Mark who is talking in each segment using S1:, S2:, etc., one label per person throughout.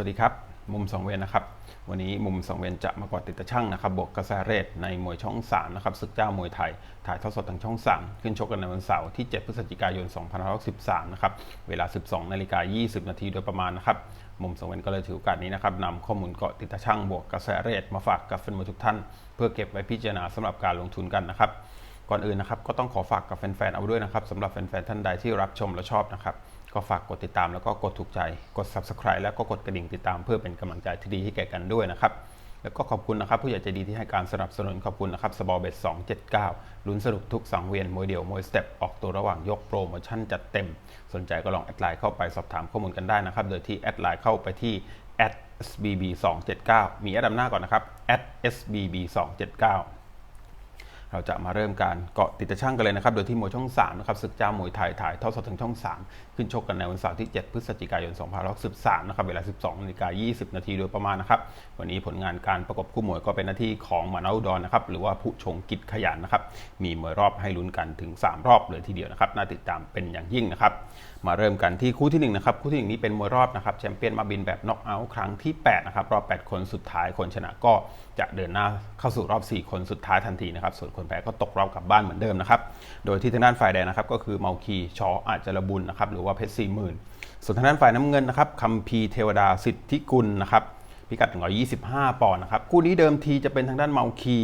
S1: วัสดีครับ มุมสองเวนนะครับ วันนี้มุมสองเวนจะมากอดติดตะช่างนะครับ บวกกระแสเรทในมวยช่อง3นะครับศึกเจ้ามวยไทย ถ่ายทอดสดทางช่อง 3 ขึ้นชกกันในวันเสาร์ที่ 7 พฤศจิกายน 2563 นะครับ เวลา 12 นาฬิกา 20 นาทีโดยประมาณนะครับ มุมสองเวนก็เลยถือโอกาสนี้นะครับนำข้อมูลเกาะติดตะช่างบวกกระแสเรทมาฝากกับแฟนมวยทุกท่าน เพื่อเก็บไว้พิจารณาสำหรับการลงทุนกันนะครับ ก่อนอื่นนะครับก็ต้องขอฝากกับแฟนๆเอาด้วยนะครับสำหรับแฟนๆท่านใดที่รับชมและชอบนะครับ ก็ฝากกดติดตามแล้วก็กดถูกใจ กด subscribe แล้วก็กดกระดิ่งติดตามเพื่อเป็นกำลังใจที่ดีให้แก่กันด้วยนะครับ แล้วก็ขอบคุณนะครับผู้ใหญ่ใจดีที่ให้การสนับสนุนขอบคุณนะครับสบอเบส279 ลุ้นสนุกทุกสังเวียนมวยเดี่ยวมวยสเต็ปออกตัวระหว่างยกโปรโมชั่นจัดเต็ม สนใจก็ลองแอดไลน์เข้าไปสอบถามข้อมูลกันได้นะครับ โดยที่แอดไลน์เข้าไปที่ @sbb 279มีแอดนำหน้าก่อนนะครับ @sbb 279เราจะมาเริ่มการเกาะติดตะช่างกันเลยนะครับ โดยที่มวยช่อง3นะครับศึกเจ้ามวยไทยถ่ายทอดสดทางช่อง3 ขึ้นชกกันในวันเสาร์ที่ 7 พฤศจิกายน 2513 นะครับ เวลา 12นาฬิกา20 นาทีโดยประมาณนะครับ วันนี้ผลงานการประกบคู่มวยก็เป็นหน้าที่ของมานาอุดรนะครับ หรือว่าผู้ชงกิจขยันนะครับ มีมวยรอบให้ลุ้นกันถึง 3 รอบเลยทีเดียวนะครับ น่าติดตามเป็นอย่างยิ่งนะครับ มาเริ่มกันที่คู่ที่1นะครับ คู่ที่1นี้เป็นมวยรอบนะครับ แชมเปี้ยนมาบินแบบน็อกเอาท์ครั้งที่ 8 นะครับ รอบ 8 คนสุดท้าย คนชนะก็จะเดินหน้าเข้าสู่รอบ 4 คนสุดท้ายทันทีนะครับ ส่วนคนแพ้ก็ตกรอบกลับบ้านเหมือนเดิมนะครับ โดยที่ทางด้านฝ่ายแดงนะครับ ก็คือเมาคีชออาจจะระบุญนะครับหรือว่าเพชรสี่หมื่นส่วนทางด้านฝ่ายน้ำเงินนะครับคัมพีเทวดาสิทธิกุลนะครับพิกัด 125 ปอนด์นะครับคู่นี้เดิมทีจะเป็นทางด้านเมาคี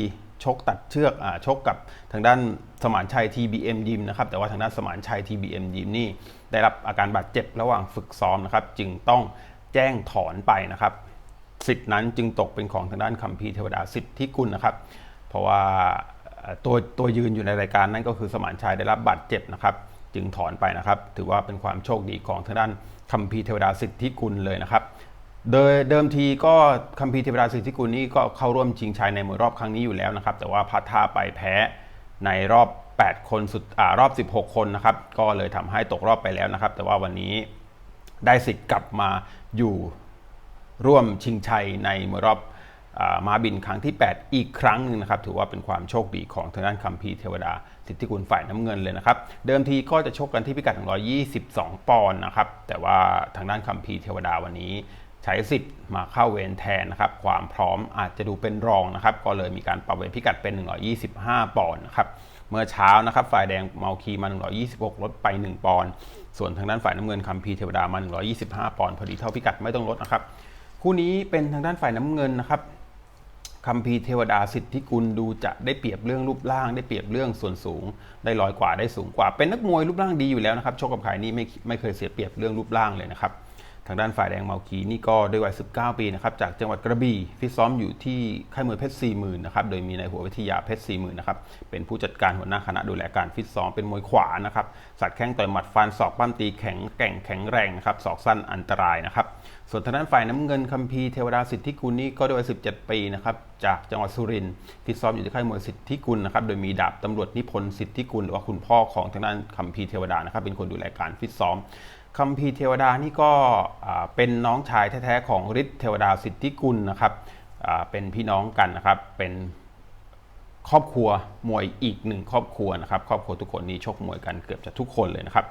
S1: ชกตัดเชือกอชกกับทางด้านสมานชัย TBM ยิมนะครับแต่ว่าทางด้านสมานชัย TBM ยิมนี่ได้รับอาการบาดเจ็บระหว่างฝึกซ้อมนะครับจึงต้องแจ้งถอนไปนะครับสิทธินั้นจึงตกเป็นของทางด้านคัมภีเทวดาสิทธิกุลนะครับ เพราะว่าตัวตัวยืนอยู่ในรายการนั้นก็คือสมานชัยได้รับบาดเจ็บนะครับ จึงถอนไปนะครับ ถือว่าเป็นความโชคดีของทางด้านคัมภีร์เทวดาสิทธิกุลเลยนะครับ โดยเดิมทีก็คัมภีร์เทวดาสิทธิกุลนี่ก็เข้าร่วมชิงชัยในมวยรอบครั้งนี้อยู่แล้วนะครับ แต่ว่าพัดท่าไปแพ้ในรอบ 8 คนสุดอารอบ 16 คนนะครับ ก็เลยทำให้ตกรอบไปแล้วนะครับ แต่ว่าวันนี้ได้สิทธิ์กลับมาอยู่ร่วมชิงชัยในมวยรอบอมาบินครั้งที่ 8 อีกครั้งหนึ่งนะครับ ถือว่าเป็นความโชคดีของทางด้านคัมภีร์เทวดา สิทธิกุลฝ่ายน้ำเงินเลยนะครับ เดิมทีก็จะชกกันที่พิกัด 122 ปอนด์นะครับ แต่ว่าทางด้านคัมภีร์เทวดาวันนี้ใช้สิทธิ์มาเข้าเวรแทนนะครับ ความพร้อมอาจจะดูเป็นรองนะครับ ก็เลยมีการปรับเวรพิกัดเป็น 125 ปอนด์นะครับ เมื่อเช้านะครับฝ่ายแดงเมาคีมา 126 ลดไป 1 ปอนด์ ส่วนทางด้านฝ่ายน้ำเงินคัมพีร์เทวดามา 125 ปอนด์พอดีเท่าพิกัดไม่ต้องลดนะครับ คู่นี้เป็นทางด้านฝ่ายน้ำเงินนะครับ คัมภีร์เทวดาสิทธิกุลดูจะได้เปรียบเรื่องรูปร่าง ได้เปรียบเรื่องส่วนสูง ได้ลอยกว่าได้สูงกว่า เป็นนักมวยรูปร่างดีอยู่แล้วนะครับโชคกับขายนี่ไม่ไม่เคยเสียเปรียบเรื่องรูปร่างเลยนะครับทางด้านฝ่ายแดงเมาคีนี่ก็ด้วยวัย 19 ปีนะครับจากจังหวัดกระบี่ฟิตซ้อมอยู่ที่ค่ายมวยเพชร 4 0,000นะครับโดยมีนายหัววิทยาเพชร 4 0,000นะครับเป็นผู้จัดการหัวหน้าคณะดูแลการฟิตซ้อมเป็นมวยขวานะครับสัตว์แข้งต่อยหมัดฟันศอกปั้มตีแข็งแกร่งแข็งแรงนะครับศอกสั้นอันตรายนะครับ ส่วนทางด้านฝ่ายน้ำเงินคัมพีร์เทวดาสิทธิกุลนี่ก็ด้วยวัย17 ปีนะครับจากจังหวัดสุรินทร์ฟิตซ้อมอยู่ที่ค่ายมวยสิทธิกุลนะครับโดยมีดาบตำรวจนิพนธ์สิทธิกุลหรือว่าคุณพ่อของทางด้านคัมพีร์เทวดานะครับเป็นคนดูแลการฟิตซ้อมคัมภีร์เทวดานี่ก็เป็นน้องชายแท้ๆของฤทธิ์เทวดาสิทธิกุลนะครับเป็นพี่น้องกันนะครับเป็นครอบครัวมวยอีกหนึ่งครอบครัวนะครับ ครอบครัวทุกคนนี้ชกมวยกันเกือบจะทุกคนเลยนะครับ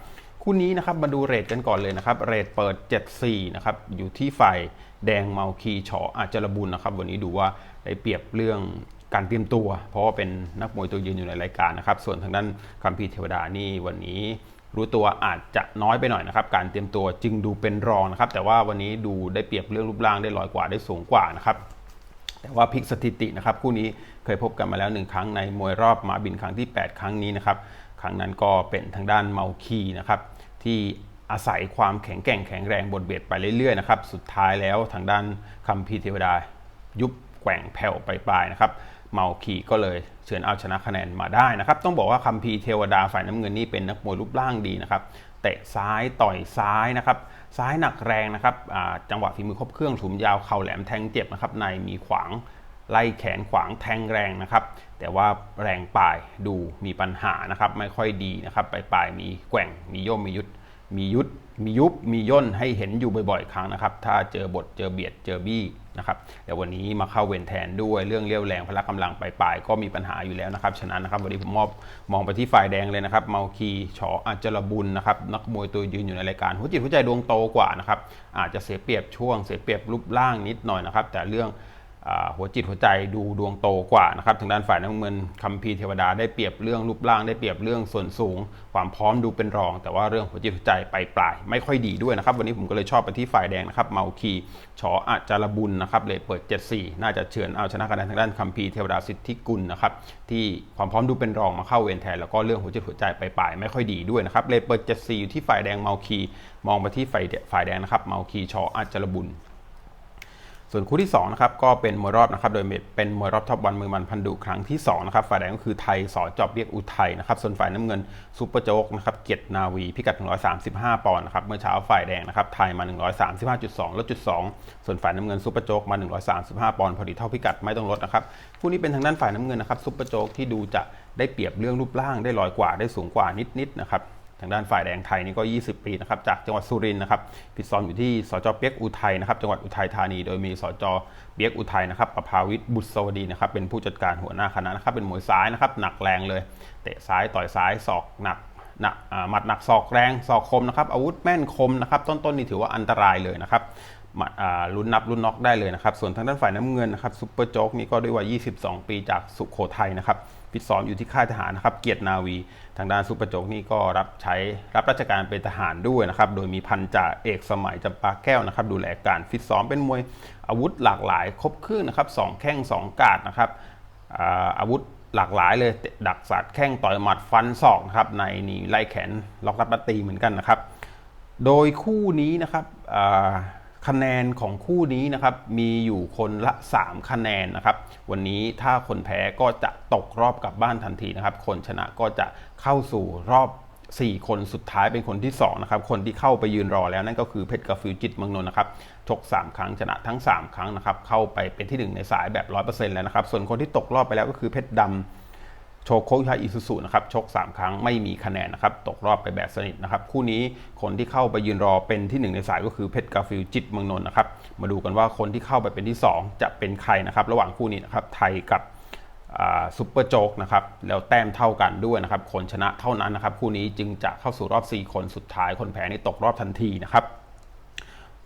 S1: คู่นี้นะครับมาดูเรทกันก่อนเลยนะครับ เรทเปิด 74 นะครับ อยู่ที่ฝ่ายแดงเมาคีชออาจจะระบุญนะครับ วันนี้ดูว่าได้เปรียบเรื่องการเตรียมตัว เพราะว่าเป็นนักมวยตัวยืนอยู่ในรายการนะครับ ส่วนทางด้านคัมภีร์เทวดานี่วันนี้รู้ตัวอาจจะน้อยไปหน่อยนะครับ การเตรียมตัวจึงดูเป็นรองนะครับ แต่ว่าวันนี้ดูได้เปรียบเรื่องรูปร่างได้ลอยกว่าได้สูงกว่านะครับ แต่ว่าพลิกสถิตินะครับ คู่นี้เคยพบกันมาแล้วหนึ่งครั้งในมวยรอบมาบินครั้งที่ 8 ครั้งนี้นะครับ ครั้งนั้นก็เป็นทางด้านเมาคีนะครับ ที่อาศัยความแข็งแกร่งแข็งแรงบนเบียดไปเรื่อยๆนะครับสุดท้ายแล้วทางด้านคัมพีเทวดา ยุบแกว่งแผ่วไปปลายนะครับเมาคีก็เลยเฉือนเอาชนะคะแนนมาได้นะครับ ต้องบอกว่าคัมพีเทวดาฝ่ายน้ำเงินนี่เป็นนักมวยรูปร่างดีนะครับเตะซ้ายต่อยซ้ายนะครับ ซ้ายหนักแรงนะครับจังหวะฝีมือครบเครื่องถุมยาวเข่าแหลมแทงเจ็บนะครับในมีขวาง ไล่แขนขวางแทงแรงนะครับ แต่ว่าแรงปลายดูมีปัญหานะครับ ไม่ค่อยดีนะครับปลายปลายมีแกว่งมีโยมมียุดมียุดมียุบมีย่นให้เห็นอยู่บ่อยๆ ครั้งนะครับ ถ้าเจอบทเจอเบียดเจอบี้นะครับเดี๋ยววันนี้มาเข้าเวรแทนด้วยเรื่องเลี้ยวแรงพละกำลังปลายๆก็มีปัญหาอยู่แล้วนะครับ ฉะนั้นนะครับวันนี้ผมมอบมองไปที่ฝ่ายแดงเลยนะครับเมาคีชออัจจรบุญนะครับนักมวยตัวยืนอยู่ในรายการหัวจิตหัวใจดวงโตกว่านะครับอาจจะเสียเปรียบช่วงเสียเปรียบรูปร่างนิดหน่อยนะครับ แต่เรื่อง หัวจิตหัวใจดูดวงโตกว่านะครับทางด้านฝ่ายน้ำเงินคัมภีร์เทวดาได้เปรียบเรื่องรูปร่างได้เปรียบเรื่องส่วนสูง ความพร้อมดูเป็นรอง แต่ว่าเรื่องหัวจิตหัวใจไปปลาย ไม่ค่อยดีด้วยนะครับ วันนี้ผมก็เลยชอบไปที่ฝ่ายแดงนะครับเมาคีชออาจารบุญนะครับเลทเปิด 74 น่าจะเฉือนเอาชนะคะแนนทางด้านคัมภีร์เทวดาสิทธิกุลนะครับที่ความพร้อมดูเป็นรองมาเข้าเวรแทนแล้วก็เรื่องหัวจิตหัวใจไปปลายไม่ค่อยดีด้วยนะครับเลทเปิด 74 อยู่ที่ฝ่ายแดงเมาคีมองไปที่ฝ่ายฝ่ายแดงนะครับเมาคีชออาจารบุญ ส่วนคู่ที่2นะครับก็เป็นมวยรอบนะครับโดยเป็นมวยรอบท็อปวันมือมันพันดุครั้งที่2นะครับฝ่ายแดงก็คือไทยสอจอบเบียกอุทัยนะครับส่วนฝ่ายน้ำเงินซูเปอร์โจ๊กนะครับเกียรตินาวีพิกัด 135 ปอนด์นะครับเมื่อเช้าฝ่ายแดงนะครับไทยมา 135.2 ลดจุด2ส่วนฝ่ายน้ำเงินซูเปอร์โจ๊กมา 135 ปอนด์พอดีเท่าพิกัดไม่ต้องลดนะครับคู่นี้เป็นทางด้านฝ่ายน้ำเงินนะครับซูเปอร์โจ๊กที่ดูจะได้เปรียบเรื่องรูปร่างได้ลอยกว่าได้สูงกว่านิดๆนะครับางด้านฝ่ายแดงไทยนี่ก็ 20 ปีนะครับจากจังหวัดสุรินทร์นะครับฟิตซ้อมอยู่ที่สจเปียกอุทัยนะครับจังหวัดอุทัยธานี โดยมีสจเปียกอุทัยนะครับประภาวิทย์บุตรสวัสดีนะครับเป็นผู้จัดการหัวหน้าคณะนะครับเป็นมวยซ้ายนะครับหนักแรงเลย เตะซ้ายต่อยซ้ายศอกหนักหนักหมัดหนักศอกแรงศอกคมนะครับอาวุธแม่นคมนะครับต้นๆนี่ถือว่าอันตรายเลยนะครับหมัดอ่าลุ้นนับลุ้นน็อกได้เลยนะครับส่วนทางด้านฝ่ายน้ำเงินนะครับซุปเปอร์โจ๊กนี่ก็ด้วยวัย 22 ปีจากสุโขทัยนะครับ ฟิตซ้อมอยู่ที่ค่ายทหารนะครับเกียรตินาวี ทางด้านซุปปร์โจกนี่ก็รับใช้รับราชการเป็นทหารด้วยนะครับโดยมีพันจ่าเอกสมัยจำปาแก้วนะครับดูแลการฟิตซ้อมเป็นมวยอาวุธหลากหลายครบเครื่องนะครับสองแข้งสองกาดนะครับอาวุธหลากหลายเลยดักสัดแข้งต่อยหมัดฟันศอกนะครับในนี่ไล่แขนล็อกรับมาตีเหมือนกันนะครับ โดยคู่นี้นะครับ คะแนนของคู่นี้นะครับมีอยู่คนละ 3 คะแนนนะครับ วันนี้ถ้าคนแพ้ก็จะตกรอบกลับบ้านทันทีนะครับ คนชนะก็จะเข้าสู่รอบ 4 คนสุดท้ายเป็นคนที่ 2 นะครับ คนที่เข้าไปยืนรอแล้วนั่นก็คือเพชรกาฟิวจิตมืองนน์นะครับชก 3 ครั้งชนะทั้ง 3 ครั้งนะครับ เข้าไปเป็นที่ 1 ในสายแบบ 100%แล้วนะครับ ส่วนคนที่ตกรอบไปแล้วก็คือเพชรดำ โชโคยาอิซุสุนะครับชก 3 ครั้งไม่มีคะแนนนะครับตกรอบไปแบบสนิทนะครับคู่นี้คนที่เข้าไปยืนรอเป็นที่ 1 ในสายก็คือเพชรกาฟิลจิตเมืองนนท์นะครับมาดูกันว่าคนที่เข้าไปเป็นที่ 2 จะเป็นใครนะครับระหว่างคู่นี้นะครับไทยกับซุปเปอร์โจ๊กนะครับแล้วแต้มเท่ากันด้วยนะครับคนชนะเท่านั้นนะครับคู่นี้จึงจะเข้าสู่รอบ 4 คนสุดท้ายคนแพ้นี่ตกรอบทันทีนะครับ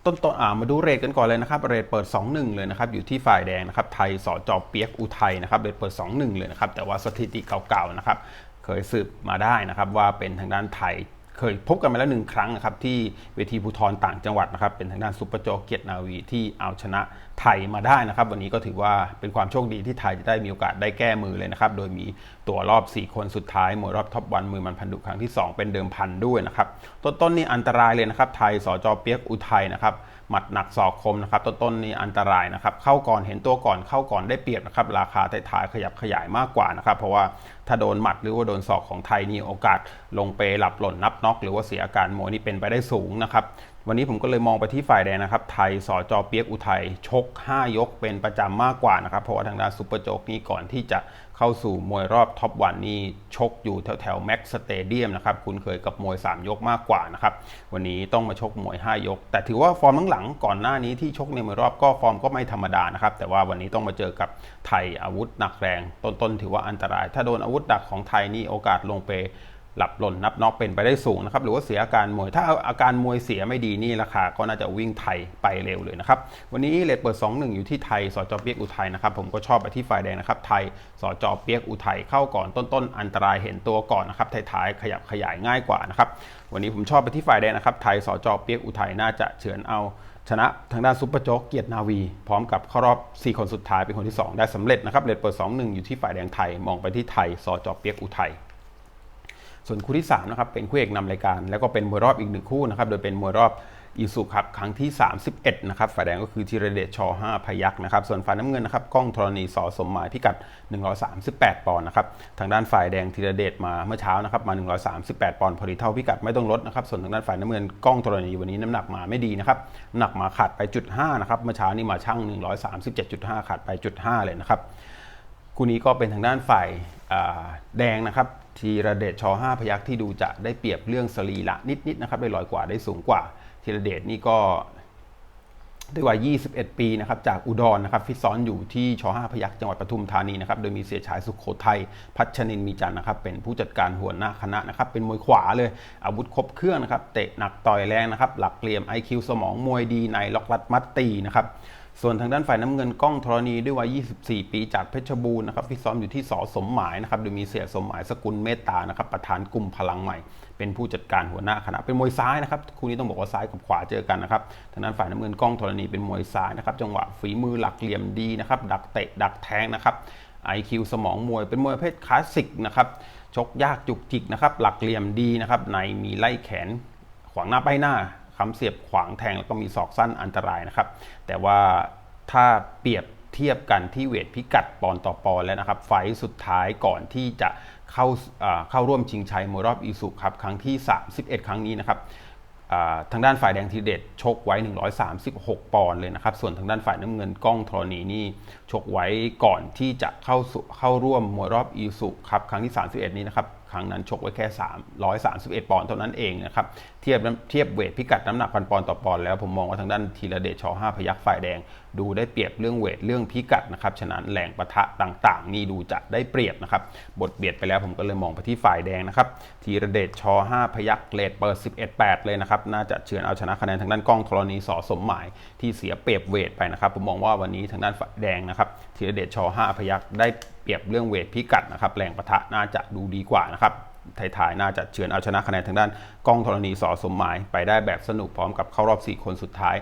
S1: ต้นต้นอ่ามาดูเรทกันก่อนเลยนะครับเรทเปิด 2-1 เลยนะครับอยู่ที่ฝ่ายแดงนะครับไทยสอจอเปียกอุทัยนะครับเรทเปิด 2-1 เลยนะครับแต่ว่าสถิติเก่าๆนะครับเคยสืบมาได้นะครับว่าเป็นทางด้านไทย เคยพบกันมาแล้วหนึ่งครั้งนะครับที่เวทีภูทรต่างจังหวัดนะครับเป็นทางด้านซุปเปอร์โจเกียรตินาวีที่เอาชนะไทยมาได้นะครับ วันนี้ก็ถือว่าเป็นความโชคดีที่ไทยจะได้มีโอกาสได้แก้มือเลยนะครับโดยมีตัวรอบ 4 คนสุดท้ายมวยรอบท็อปวันมือมันพันดุครั้งที่ 2 เป็นเดิมพันด้วยนะครับต้นๆนี่อันตรายเลยนะครับไทยสจเปียกอุทัยนะครับ หมัดหนักศอกคมนะครับต้นๆนี่อันตรายนะครับเข้าก่อนเห็นตัวก่อนเข้าก่อนได้เปรียบนะครับราคาท้ายๆขยับขยายมากกว่านะครับเพราะว่าถ้าโดนหมัดหรือว่าโดนศอกของไทยนี่โอกาสลงเปหลับหล่นนับน็อกหรือว่าเสียอาการมวยนี่เป็นไปได้สูงนะครับวันนี้ผมก็เลยมองไปที่ฝ่ายแดงนะครับ ไทยสอจเปียกอุทัยชก 5 ยกเป็นประจำมากกว่านะครับ เพราะว่าทางด้านซูเปอร์โจ๊กนี่ก่อนที่จะ เข้าสู่มวยรอบท็อปวันนี่ชกอยู่แถวแถวแม็กสเตเดียมนะครับคุณเคยกับมวย 3 ยกมากกว่านะครับ วันนี้ต้องมาชกมวย 5 ยก แต่ถือว่าฟอร์มหลังๆก่อนหน้านี้ที่ชกในมวยรอบก็ฟอร์มก็ไม่ธรรมดานะครับ แต่ว่าวันนี้ต้องมาเจอกับไทยอาวุธหนักแรง ต้นๆถือว่าอันตราย ถ้าโดนอาวุธดักของไทยนี่โอกาสลงไป หลับหล่นนับน็อกเป็นไปได้สูงนะครับหรือว่าเสียอาการมวยถ้าอาการมวยเสียไม่ดีนี่ราคาก็น่าจะวิ่งไทยไปเร็วเลยนะครับวันนี้เลทเปิด 2-1 อยู่ที่ไทยสจเปียกอุทัยนะครับผมก็ชอบไปที่ฝ่ายแดงนะครับไทยสจเปียกอุทัยเข้าก่อนต้นๆอันตรายเห็นตัวก่อนนะครับท้ายๆขยับขยายง่ายกว่านะครับวันนี้ผมชอบไปที่ฝ่ายแดงนะครับไทยสจเปียกอุทัยน่าจะเฉือนเอาชนะทางด้านซุปเปอร์โจ๊กเกียรตินาวี พร้อมกับเข้ารอบ 4 คนสุดท้ายเป็นคนที่ 2 ได้สำเร็จนะครับเลทเปิด 2-1 อยู่ที่ฝ่ายแดงไทย มองไปที่ไทยสจเปียกอุทัย ส่วนคู่ที่3นะครับเป็นคู่เอกนำรายการ แล้วก็เป็นมวยรอบอีกหนึ่งคู่นะครับโดยเป็นมวยรอบอีสุครับครั้งที่ 31 นะครับฝ่ายแดงก็คือธีรเดชช5พยักนะครับ ส่วนฝ่ายน้ำเงินนะครับกล้องธรณีสอสมหมายพิกัด 138 ปอนด์นะครับ ทางด้านฝ่ายแดงธีรเดชมาเมื่อเช้านะครับมา 138 ปอนด์พอดีเท่าพิกัดไม่ต้องลดนะครับ ส่วนทางด้านฝ่ายน้ำเงินกล้องธรณีวันนี้น้ำหนักมาไม่ดีนะครับหนักมาขาดไปจุด5นะครับเมื่อเช้านี่มาชั่ง137.5 ขาดไปจุด5เลยนะครับคู่นี้ก็เป็นทางด้านฝ่ายแดงนะครับ ทีระเดชช5พยักที่ดูจะได้เปรียบเรื่องสรีละนิดๆนะครับได้ลอยกว่าได้สูงกว่า ทีระเดชนี่ก็ด้วยวัย 21 ปีนะครับ จากอุดรนะครับฟิตซ้อนอยู่ที่ช5พยักจังหวัดปทุมธานีนะครับ โดยมีเสียชายสุขโขทัย พัชนินมีจันนะครับ เป็นผู้จัดการหัวหน้าคณะนะครับ เป็นมวยขวาเลย อาวุธครบเครื่องนะครับ เตะหนักต่อยแรงนะครับ หลักเหลี่ยม IQ สมองมวยดีในล็อกรัดมัดตีนะครับ ส่วนทางด้านฝ่ายน้ำเงินก้องธรณีด้วยวัย 24 ปีจากเพชรบูรณ์นะครับฟิตซ้อมอยู่ที่สอสมหมายนะครับโดยมีเสียสมหมายสกุลเมตตานะครับประธานกลุ่มพลังใหม่ เป็นผู้จัดการหัวหน้าคณะเป็นมวยซ้ายนะครับคู่นี้ต้องบอกว่าซ้ายกับขวาเจอกันนะครับทางด้านฝ่ายน้ำเงินก้องธรณีเป็นมวยซ้ายนะครับจังหวะฝีมือหลักเหลี่ยมดีนะครับดักเตะดักแทงนะครับ IQ สมองมวยเป็นมวยประเภทคลาสสิกนะครับชกยากจุกจิกนะครับหลักเหลี่ยมดีนะครับในมีไล่แขนขวางหน้าไปหน้า คำเสียบขวางแทงแล้วก็มีศอกสั้นอันตรายนะครับ แต่ว่าถ้าเปรียบเทียบกันที่เวทพิกัดปอนต่อปอนแล้วนะครับ ไฟสุดท้ายก่อนที่จะเข้าเข้าร่วมชิงชัยมวยรอบอีสุครับครั้งที่ 31 ครั้งนี้นะครับทางด้านฝ่ายแดงทีเด็ดชกไว้ 136 ปอนด์เลยนะครับ ส่วนทางด้านฝ่ายน้ำเงินก้องธรณีนี่ชกไว้ก่อนที่จะเข้าเข้าร่วมมวยรอบอีสุครับครั้งที่ 31 นี้นะครับ ครั้งนั้นชกไว้แค่ 331 ปอนด์เท่านั้นเองนะครับ ทียบเทียบเวทพิกัดน้ำหนักพันปอนต่อปอนด์แล้วผมมองว่าทางด้านทีระเดชช5พยักฝ่ายแดง ดูได้เปรียบเรื่องเวทเรื่องพิกัดนะครับฉะนั้นแรงประทะต่างๆ นี่ดูจะได้เปรียบนะครับบทเบียดไปแล้วผมก็เลยมองไปที่ฝ่ายแดงนะครับทีระเดชช5พยักเลดเปิด11-8 เลยนะครับน่าจะเฉือนเอาชนะคะแนนทางด้านกล้องธรณีสอสมหมายที่เสียเปรียบเวทไปนะครับผมมองว่าวันนี้ทางด้านฝ่ายแดงนะครับทีระเดชช5พยักได้เปรียบเรื่องเวทพิกัดนะครับแรงประทะน่าจะดูดีกว่านะครับ ไทยๆน่าจะเฉือนเอาชนะคะแนนทางด้านกล้องธรณีสอสมหมาย ไปได้แบบสนุกพร้อมกับเข้ารอบ 4 คนสุดท้าย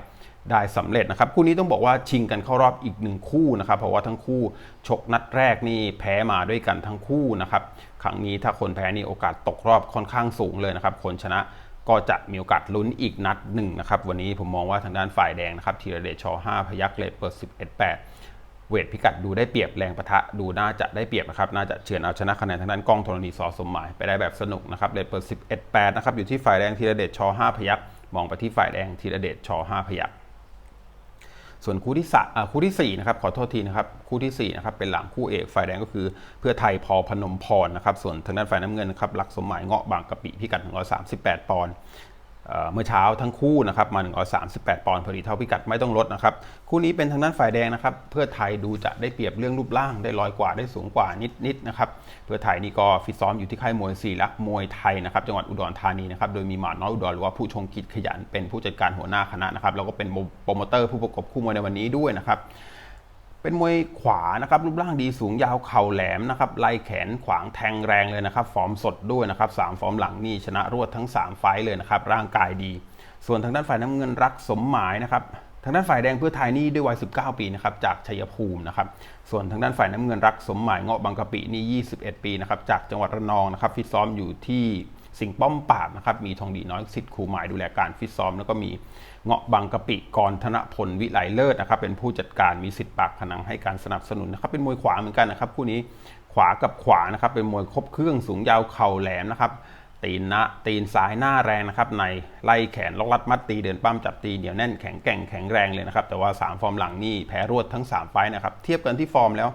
S1: ได้สำเร็จนะครับ คู่นี้ต้องบอกว่าชิงกันเข้ารอบอีกหนึ่งคู่นะครับ เพราะว่าทั้งคู่ชกนัดแรกนี่แพ้มาด้วยกันทั้งคู่นะครับครั้งนี้ถ้าคนแพ้นี่โอกาสตกรอบค่อนข้างสูงเลยนะครับ คนชนะก็จะมีโอกาสลุ้นอีกนัดหนึ่งนะครับ วันนี้ผมมองว่าทางด้านฝ่ายแดงนะครับทีระเดชช5พยักเลดเปิด11 8 เวทพิกัดดูได้เปรียบแรงประทะดูน่าจะได้เปรียบนะครับน่าจะเฉือนเอาชนะคะแนนทางด้านกล้องธรณีสอสมหมายไปได้แบบสนุกนะครับเลดเปิด 11 8 นะครับอยู่ที่ฝ่ายแดงทีระเดชช5พยักมองไปที่ฝ่ายแดงทีระเดชช5พยักส่วนคู่ที่สคู่ที่4นะครับขอโทษทีนะครับคู่ที่4นะครับเป็นหลังคู่เอกฝ่ายแดงก็คือ เพื่อไทยพอพนมพรนะครับส่วนทางด้านฝ่ายน้ำเงินนะครับหลักสมหมายเงาะบางกะปิพิกัด138 ปอนด์ เมื่อเช้าทั้งคู่นะครับมา138 ปอนด์พอดีเท่าพิกัดไม่ต้องลดนะครับ คู่นี้เป็นทางด้านฝ่ายแดงนะครับ เพื่อไทยดูจะได้เปรียบเรื่องรูปร่างได้ลอยกว่าได้สูงกว่านิดๆนะครับ เพื่อไทยนี่ก็ฟิตซ้อมอยู่ที่ค่ายมวยสีลักมวยไทยนะครับจังหวัดอุดรธานีนะครับ โดยมีหมาน้อยอุดรหรือว่าผู้ชงกิจขยันเป็นผู้จัดการหัวหน้าคณะนะครับ แล้วก็เป็นโปรโมเตอร์ผู้ประกบคู่มวยในวันนี้ด้วยนะครับ เป็นมวยขวานะครับรูปร่างดีสูงยาวเข่าแหลมนะครับไล่แขนขวางแทงแรงเลยนะครับ ฟอร์มสดด้วยนะครับสามฟอร์มหลังนี่ชนะรวดทั้ง 3 ไฟเลยนะครับร่างกายดี ส่วนทางด้านฝ่ายน้ำเงินรักสมหมายนะครับทางด้านฝ่ายแดงเพื่อไทยนี่ด้วยวัย 19 ปีนะครับจากชัยภูมินะครับ ส่วนทางด้านฝ่ายน้ำเงินรักสมหมายเงาะบางกะปินี่ 21 ปีนะครับจากจังหวัดระนองนะครับฟิตซ้อมอยู่ที่ สิงป้อมปราบนะครับมีทองดีน้อยสิทธิ์ครูหมายดูแลการฟิตซ้อม แล้วก็มีเงาะบางกะปิกรธนพลวิไลเลิศนะครับเป็นผู้จัดการมีสิทธิ์ปากผนังให้การสนับสนุนนะครับเป็นมวยขวาเหมือนกันนะครับคู่นี้ขวากับขวานะครับเป็นมวยครบเครื่องสูงยาวเข่าแหลมนะครับตีนนะตีนซ้ายหน้าแรงนะครับในไล่แขนล็อกลัดมัดตีเดินปั้มจับตีเหนียวแน่นแข็งแกร่งแข็งแรงเลยนะครับแต่ว่า 3 ฟอร์มหลังนี่แพ้รวดทั้ง 3 ไฟนะครับเทียบกันที่ฟอร์มแล้ว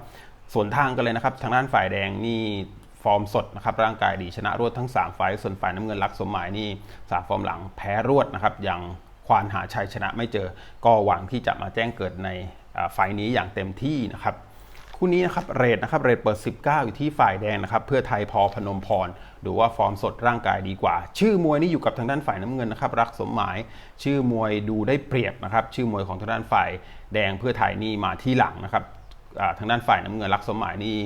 S1: ส่วนทางกันเลยนะครับทางด้านฝ่ายแดงนี่ ฟอร์มสดนะครับร่างกายดีชนะรวดทั้ง 3 ไฟส่วนฝ่ายน้ำเงินรักสมหมายนี่สามฟอร์มหลังแพ้รวดนะครับอย่างควานหาชัยชนะไม่เจอ ก็หวังที่จะมาแจ้งเกิดในไฟนี้อย่างเต็มที่นะครับคู่นี้นะครับเรทนะครับเรทเปิด 19 อยู่ที่ฝ่ายแดงนะครับเพื่อไทยพอพนมพรดูว่าฟอร์มสดร่างกายดีกว่า ชื่อมวยนี่อยู่กับทางด้านฝ่ายน้ำเงินนะครับรักสมหมาย ชื่อมวยดูได้เปรียบนะครับชื่อมวยของทางด้านฝ่ายแดงเพื่อไทยนี่มาที่หลังนะครับทางด้านฝ่ายน้ำเงินรักสมหมายนี่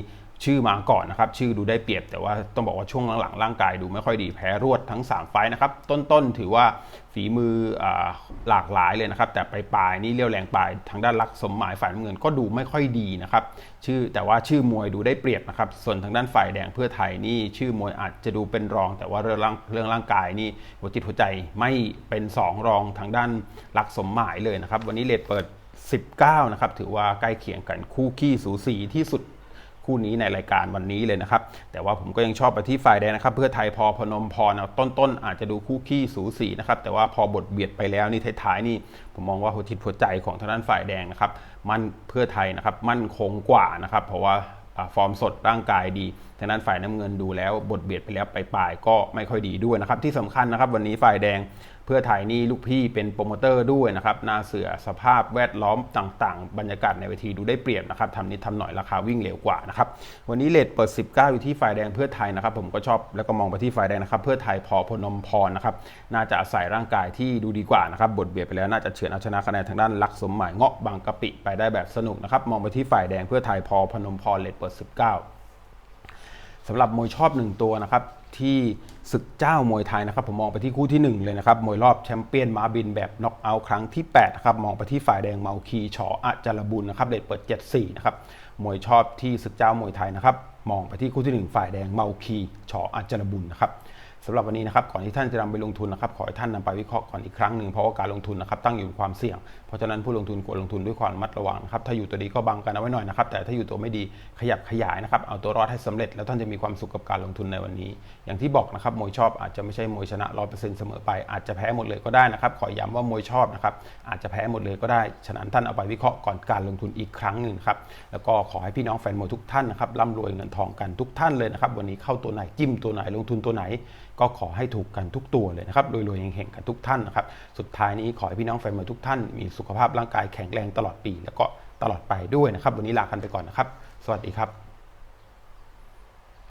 S1: ชื่อมาก่อนนะครับ ชื่อดูได้เปรียบแต่ว่าต้องบอกว่าช่วงหลังๆร่างกายดูไม่ค่อยดีแพ้รวดทั้ง 3 ไฟนะครับ ต้นๆ ถือว่าฝีมืออหลากหลายเลยนะครับ แต่ปลายๆนี่เลี้ยวแรงปลายทางด้านรักสมหมายฝ่ายน้ำเงินก็ดูไม่ค่อยดีนะครับ ชื่อแต่ว่าชื่อมวยดูได้เปรียบนะครับ ส่วนทางด้านฝ่ายแดงเพื่อไทยนี่ชื่อมวยอาจจะดูเป็นรอง แต่ว่าเรื่องร่างเรื่องร่างกายนี่หัวจิตหัวใจไม่เป็น 2 รองทางด้านรักสมหมายเลยนะครับ วันนี้เลดเปิด 19นะครับถือว่าใกล้เคียงกันคู่ขี้สูสีที่สุด คู่นี้ในรายการวันนี้เลยนะครับ แต่ว่าผมก็ยังชอบไปที่ฝ่ายแดงนะครับ เพื่อไทยพอพนมพรต้นๆอาจจะดูคู่ขี้สูสีนะครับ แต่ว่าพอบทเบียดไปแล้วนี่ท้ายๆนี่ผมมองว่าหัวจิตหัวใจของทางด้านฝ่ายแดงนะครับ มั่นเพื่อไทยนะครับมั่นคงกว่านะครับ เพราะว่าฟอร์มสดร่างกายดีทางนั้นฝ่ายน้ำเงินดูแล้วบทเบียดไปแล้วไปปลายๆก็ไม่ค่อยดีด้วยนะครับ ที่สำคัญนะครับ วันนี้ฝ่ายแดง เพื่อไทยนี่ลูกพี่เป็นโปรโมเตอร์ด้วยนะครับหนาเสือสภาพแวดล้อมต่างๆ บรรยากาศในเวทีดูได้เปรียบนะครับทำนิดทำหน่อยราคาวิ่งเร็วกว่านะครับวันนี้เลทเปิด 19 อยู่ที่ฝ่ายแดงเพื่อไทยนะครับผมก็ชอบแล้วก็มองไปที่ฝ่ายแดงนะครับเพื่อไทยพอพนมพรนะครับน่าจะอาศัยร่างกายที่ดูดีกว่านะครับบทเบียดไปแล้วน่าจะเฉือนเอาชนะคะแนนทางด้านลักสมหมายเงาะบางกะปิไปได้แบบสนุกนะครับมองไปที่ฝ่ายแดงเพื่อไทยพอพนมพรเลทเปิด 19สำหรับมวยชอบหนึ่งตัวนะครับ ที่ศึกเจ้ามวยไทยนะครับผมมองไปที่คู่ที่หนึ่งเลยนะครับมวยรอบแชมเปี้ยนม้าบินแบบน็อกเอาท์ครั้งที่8นะครับมองไปที่ฝ่ายแดงเมาคีชออาจารบุญนะครับเลทเปิด 74นะครับมวยชอบที่ศึกเจ้ามวยไทยนะครับมองไปที่คู่ที่หนึ่งฝ่ายแดงเมาคีชออาจารบุญนะครับ สำหรับวันนี้นะครับก่อนที่ท่านจะนำไปลงทุนนะครับขอให้ท่านนำไปวิเคราะห์ก่อนอีกครั้งหนึ่งเพราะว่าการลงทุนนะครับตั้งอยู่บนความเสี่ยง เพราะฉะนั้นผู้ลงทุนควรลงทุนด้วยความระมัดระวังนะครับถ้าอยู่ตัวดีก็บังกันเอาไว้หน่อยนะครับแต่ถ้าอยู่ตัวไม่ดีขยับขยายนะครับเอาตัวรอดให้สำเร็จแล้วท่านจะมีความสุขกับการลงทุนในวันนี้ อย่างที่บอกนะครับมวยชอบอาจจะไม่ใช่มวยชนะร้อยเปอร์เซ็นต์เสมอไปอาจจะแพ้หมดเลยก็ได้นะครับขอย้ำว่ามวยชอบนะครับอาจจะแพ้หมดเลยก็ได้ ฉะนั้นท่านเอาไปวิเคราะห์ก่อนการลงทุนอีกครั้งหนึ่งครับแล้วก็ขอให้พี่น้องแฟนมวยทุกท่านนะครับร่ำรวยเงินทองกันทุกท่านเลยนะครับวันนี้เข้าตัวไหนจิ้มตัวไหนลงทุนตัวไหนก็ขอให้ถูกกันทุกตัวเลยนะครับรวยๆเฮงๆกันทุกท่านนะครับ สุดท้ายนี้ขอให้พี่น้องแฟนมวยทุกท่านมีสุขภาพร่างกายแข็งแรงตลอดปี แล้วก็ตลอดไปด้วยนะครับ วันนี้ลากันไปก่อนนะครับ สวัสดีครับ